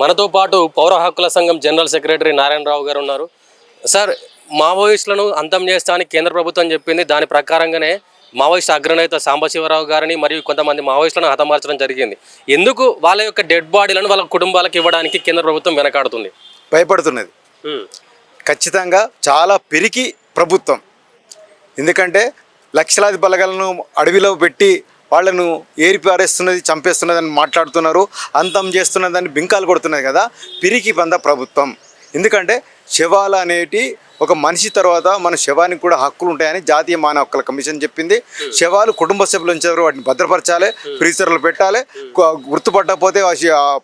మనతో పాటు పౌర హక్కుల సంఘం జనరల్ సెక్రటరీ నారాయణరావు గారు ఉన్నారు. సార్ మావోయిస్టులను అంతం చేస్తామని కేంద్ర ప్రభుత్వం చెప్పింది. దాని ప్రకారంగానే మావోయిస్ట్ అగ్రనేత సాంబశివరావు గారిని మరియు కొంతమంది మావోయిస్టులను హతమార్చడం జరిగింది. ఎందుకు వాళ్ళ యొక్క డెడ్ బాడీలను వాళ్ళ కుటుంబాలకు ఇవ్వడానికి కేంద్ర ప్రభుత్వం వెనకాడుతుంది? భయపడుతున్నది. ఖచ్చితంగా చాలా పెరిగి ప్రభుత్వం. ఎందుకంటే లక్షలాది బలగలను అడవిలో పెట్టి వాళ్ళను ఏరి పారేస్తున్నది చంపేస్తున్నది అని మాట్లాడుతున్నారు అంతం చేస్తున్నదని బింకాలు కొడుతున్నది కదా పిరికి బంద ప్రభుత్వం. ఎందుకంటే శవాలు అనేటి ఒక మనిషి తర్వాత మన శవానికి కూడా హక్కులు ఉంటాయని జాతీయ మానవ హక్కుల కమిషన్ చెప్పింది. శవాలు కుటుంబ సభ్యుల నుంచి ఎవరు వాటిని భద్రపరచాలి ఫ్రీజర్లో పెట్టాలి గుర్తుపట్టకపోతే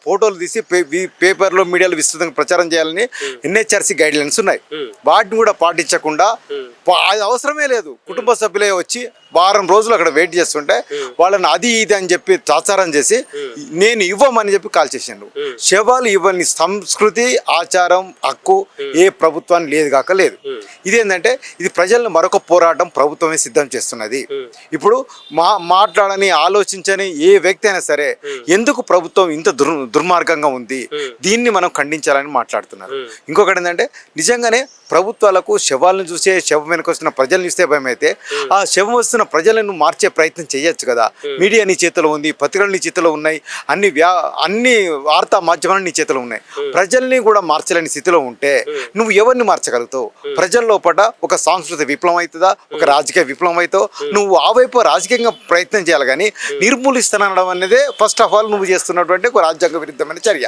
ఫోటోలు తీసి పేపర్లో మీడియాలో విస్తృతంగా ప్రచారం చేయాలని ఎన్హెచ్ఆర్సీ గైడ్ లైన్స్ ఉన్నాయి. వాటిని కూడా పాటించకుండా అది అవసరమే లేదు. కుటుంబ సభ్యులే వచ్చి వారం రోజులు అక్కడ వెయిట్ చేస్తుంటే వాళ్ళని అది ఇది అని చెప్పి తాచారం చేసి నేను ఇవ్వమని చెప్పి కాల్ చేసిండు శవాలు ఇవ్వని సంస్కృతి ఆచారం హక్కు ఏ ప్రభుత్వానికి లేదు కాక లేదు. ఇదేంటంటే ఇది ప్రజలను మరొక పోరాటం ప్రభుత్వమే సిద్ధం చేస్తున్నది. ఇప్పుడు మా మాట్లాడని ఆలోచించని ఏ వ్యక్తి అయినా సరే ఎందుకు ప్రభుత్వం ఇంత దుర్ దుర్మార్గంగా ఉంది? దీన్ని మనం ఖండించాలని మాట్లాడుతున్నారు. ఇంకొకటి ఏంటంటే నిజంగానే ప్రభుత్వాలకు శవాలను చూసే శవం వెనక వస్తున్న ప్రజలను చూస్తే భయం అయితే ఆ శవం వస్తున్న ప్రజలను మార్చే ప్రయత్నం చేయొచ్చు కదా. మీడియా నీ చేతిలో ఉంది పత్రికలు నీ చేతిలో ఉన్నాయి అన్ని వ్యా అన్ని వార్తా మాధ్యమాలు నీ చేతిలో ఉన్నాయి. ప్రజల్ని కూడా మార్చలేని స్థితిలో ఉంటే నువ్వు ఎవరిని మార్చగలుగుతావు? ప్రజల లోపల ఒక సాంస్కృతిక విప్లవం అవుతుందా ఒక రాజకీయ విప్లవం అవుతావు నువ్వు ఆ వైపు రాజకీయంగా ప్రయత్నం చేయాలి కానీ నిర్మూలిస్తానడం అనేదే ఫస్ట్ ఆఫ్ ఆల్ నువ్వు చేస్తున్నటువంటి ఒక రాజ్యాంగ విరుద్ధమైన చర్య.